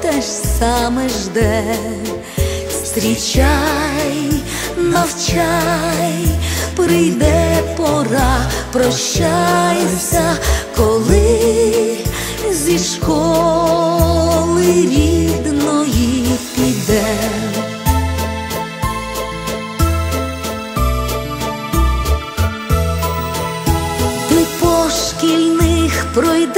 те ж саме жде. Зустрічай, навчай, прийде пора, прощайся, коли зі школи рідної піде. Ти по шкільних пройдися по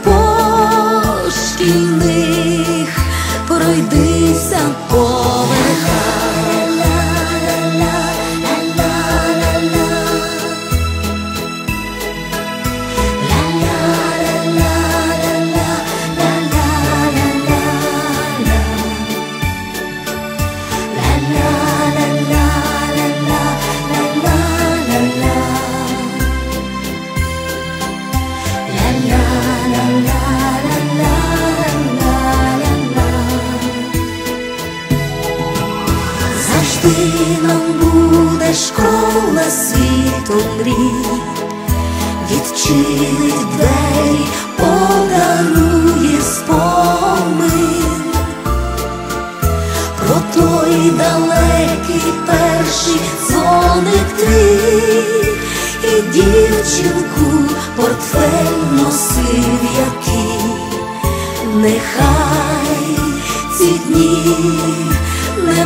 шкільних пройдися по Завжди нам буде школа світу мрій, відчинить двері, подарує спомин. Про той далекий перший дзвоник твій і дівчинку портфель носив який, нехай ці дні не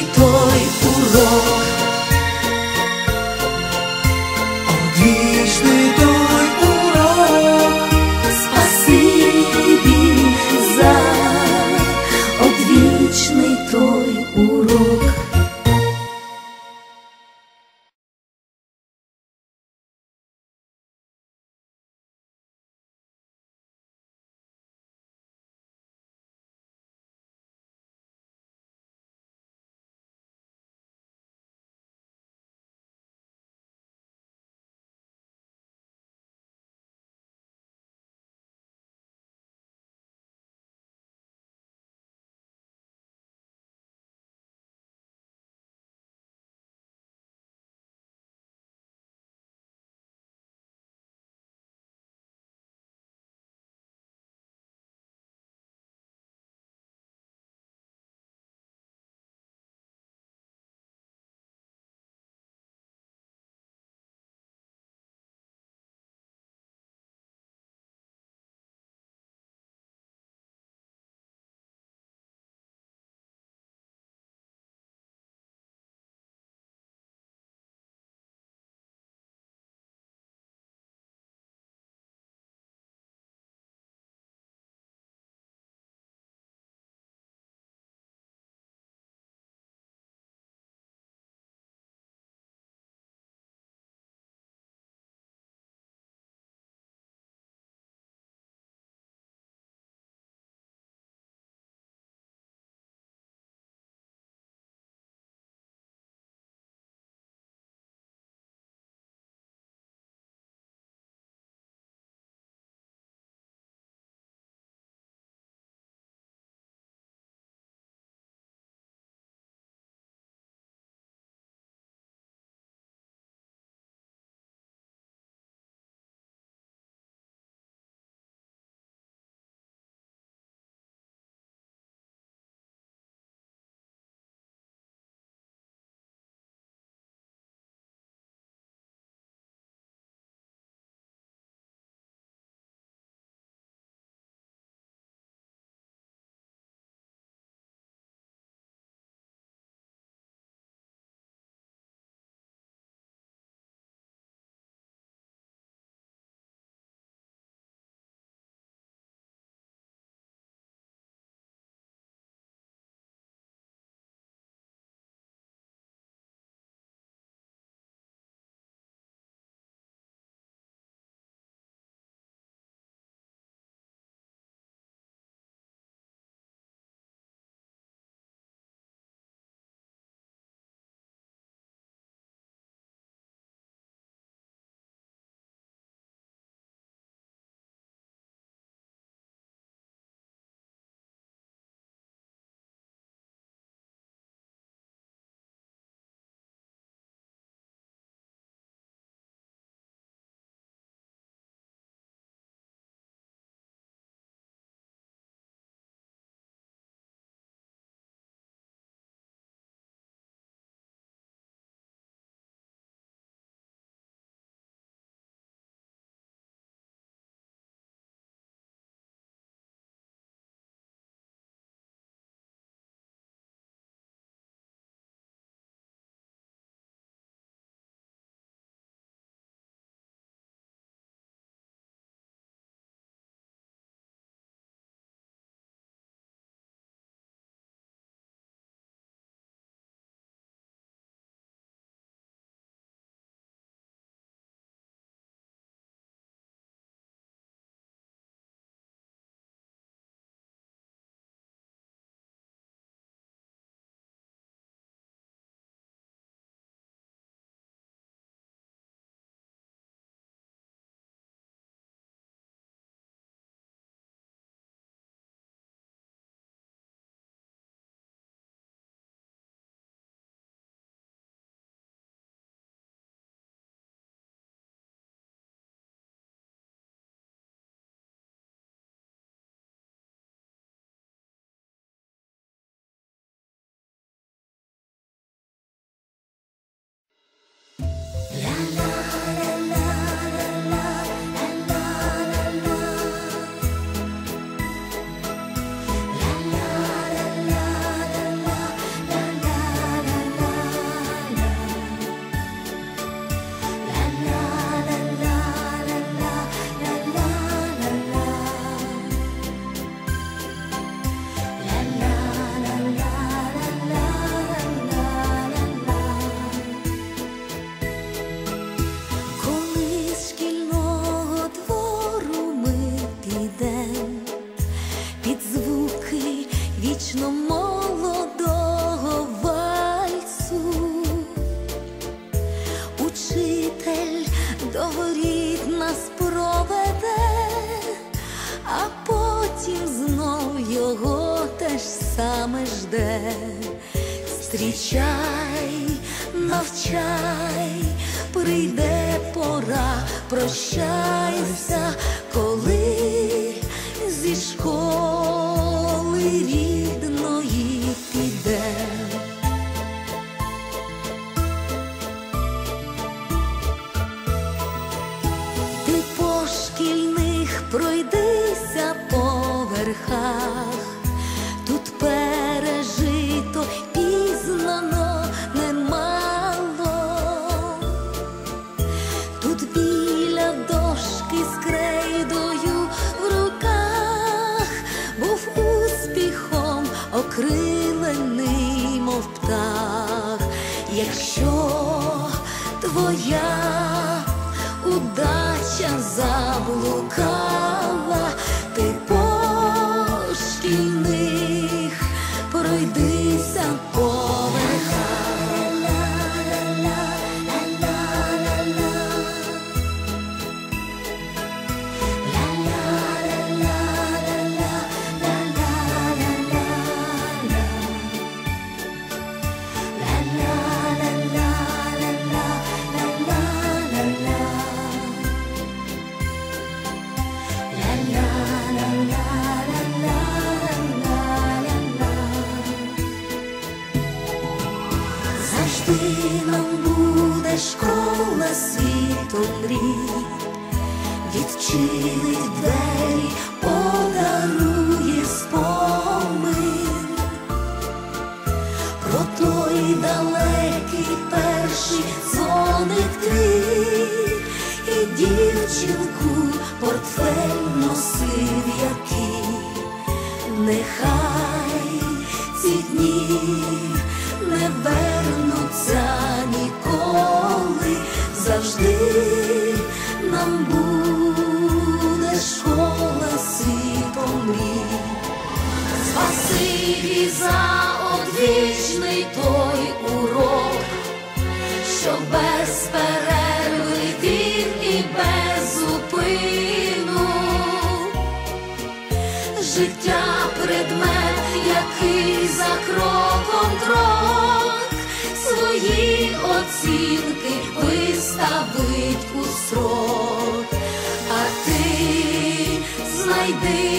саме жде. Навчай, прийде пора, прощайся, біля дошки з в руках був успіхом окрилений, мов птах, якщо твоя удача заблукала, відчинить двері, подарує спомин про той далекий перший дзвоник твій, і дівчинку портфель носив який, нехай ці дні одвічний той урок, що без перерви він і без зупину. Життя предмет, який за кроком крок свої оцінки виставить у срок, а ти знайди